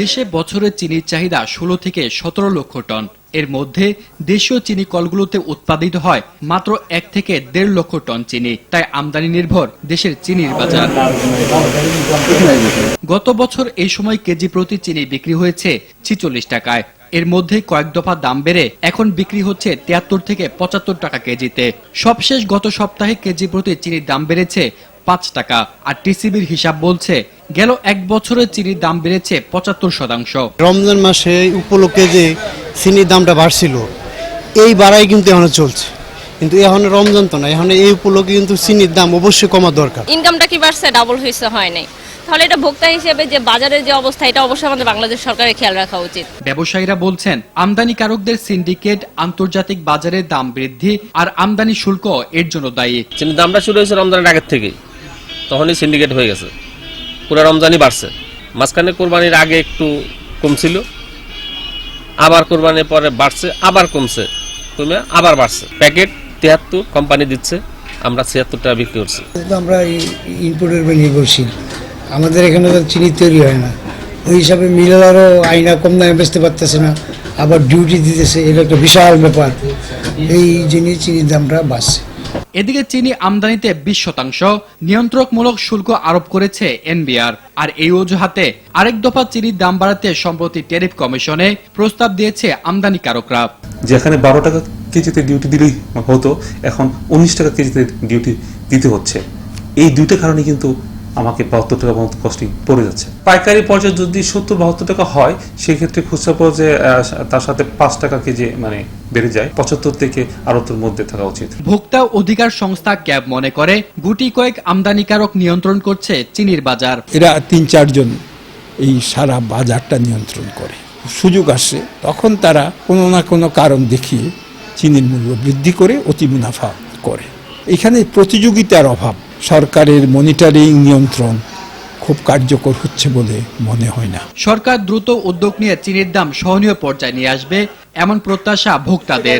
দেশে বছরে চিনির চাহিদা ষোলো থেকে সতেরো লক্ষ টন। এর মধ্যে দেশীয় চিনি কলগুলোতে উৎপাদিত হয় মাত্র এক থেকে দেড় লক্ষ টন চিনি। তাই আমদানি নির্ভর দেশের চিনির বাজার। গত বছর এই সময় কেজি প্রতি চিনি বিক্রি হয়েছে ছিচল্লিশ টাকায়। এর মধ্যে কয়েক দফা দাম বেড়ে এখন বিক্রি হচ্ছে তিয়াত্তর থেকে পঁচাত্তর টাকা কেজিতে। সবশেষ গত সপ্তাহে কেজি প্রতি চিনির দাম বেড়েছে পাঁচ টাকা। আর টিসিবির হিসাব বলছে গেল এক বছরে চিনির দাম বেড়েছে পঁচাত্তর শতাংশ। রমজান মাসে উপলক্ষে যে চিনির দামটা বাড়ছিল এই বাড়াই কিন্তু এখন চলছে। কিন্তু এখন রমজান তো না এখন এই উপলক্ষে কিন্তু চিনির দাম অবশ্যই কমা দরকার। ইনকামটা কি বাড়ছে? ডাবল হয়েছে হয় নাই। তাহলে এটা ভোক্তা হিসেবে যে বাজারের যে অবস্থা এটা অবশ্যই আমাদের বাংলাদেশ সরকারের খেয়াল রাখা উচিত। ব্যবসায়ীরা বলছেন আমদানিকারকদের সিন্ডিকেট আন্তর্জাতিক বাজারে দাম বৃদ্ধি আর আমদানি শুল্ক এর জন্য দায়ী। চিনির দামটা শুরু হয়েছে রমজানের আগের থেকে তখনই সিন্ডিকেট হয়ে গেছে। পুরো রমজানই বাড়ছে। মাঝখানে কোরবানির আগে একটু কমছিল, আবার কোরবানির পরে বাড়ছে, আবার কমছে, কমে আবার বাড়ছে। প্যাকেট তিয়াত্তর কোম্পানি দিচ্ছে, আমরা ছিয়াত্তর টাকা বিক্রি করছি। আমরা ইনপুটের উপর নির্ভরশীল আমাদের এখানে তো চিনি তৈরি হয় না। ওই হিসাবে মিলারও আইনা কম দামে বেচতে পারতেছে না, আবার ডিউটি দিতেছে, এটা একটা বিশাল ব্যাপার। এই জিনিস, চিনির দামটা বাড়ছে। এদিকে চিনি আমদানিতে বিশ শতাংশ, নিয়ন্ত্রকমূলক শুল্ক আরোপ করেছে এনবিআর। আর এই অজুহাতে আরেক দফা চিনির দাম বাড়াতে সম্প্রতি ট্যারিফ কমিশনে প্রস্তাব দিয়েছে আমদানিকারকরা। যেখানে বারো টাকা কেজিতে ডিউটি দিলেই হতো, এখন উনিশ টাকা কেজিতে ডিউটি দিতে হচ্ছে। এই দুইটা কারণে কিন্তু আমাকে বাহাত্তর টাকা মতো কস্টিং পড়ে যাচ্ছে। পাইকারি পর্যায়ে যদি সত্তর বাহাত্তর টাকা হয় সেক্ষেত্রে খুচরা পর্যায়ে তার সাথে পাঁচ টাকা কেজি মানে বেড়ে যায়। পঁচাত্তর থেকে আড়ত্তর মধ্যে থাকা উচিত। ভোক্তা অধিকার সংস্থা ক্যাব মনে করে গুটি কয়েক আমদানিকারক নিয়ন্ত্রণ করছে চিনির বাজার। এরা তিন চারজন এই সারা বাজারটা নিয়ন্ত্রণ করে। সুযোগ আসে তখন তারা কোনো না কোনো কারণ দেখিয়ে চিনির মূল্য বৃদ্ধি করে অতি মুনাফা করে। এখানে প্রতিযোগিতার অভাব। সরকারের মনিটরিং নিয়ন্ত্রণ খুব কার্যকর হচ্ছে বলে মনে হয় না। সরকার দ্রুত উদ্যোগ নিয়ে চিনির দাম সহনীয় পর্যায়ে নিয়ে আসবে এমন প্রত্যাশা ভোক্তাদের।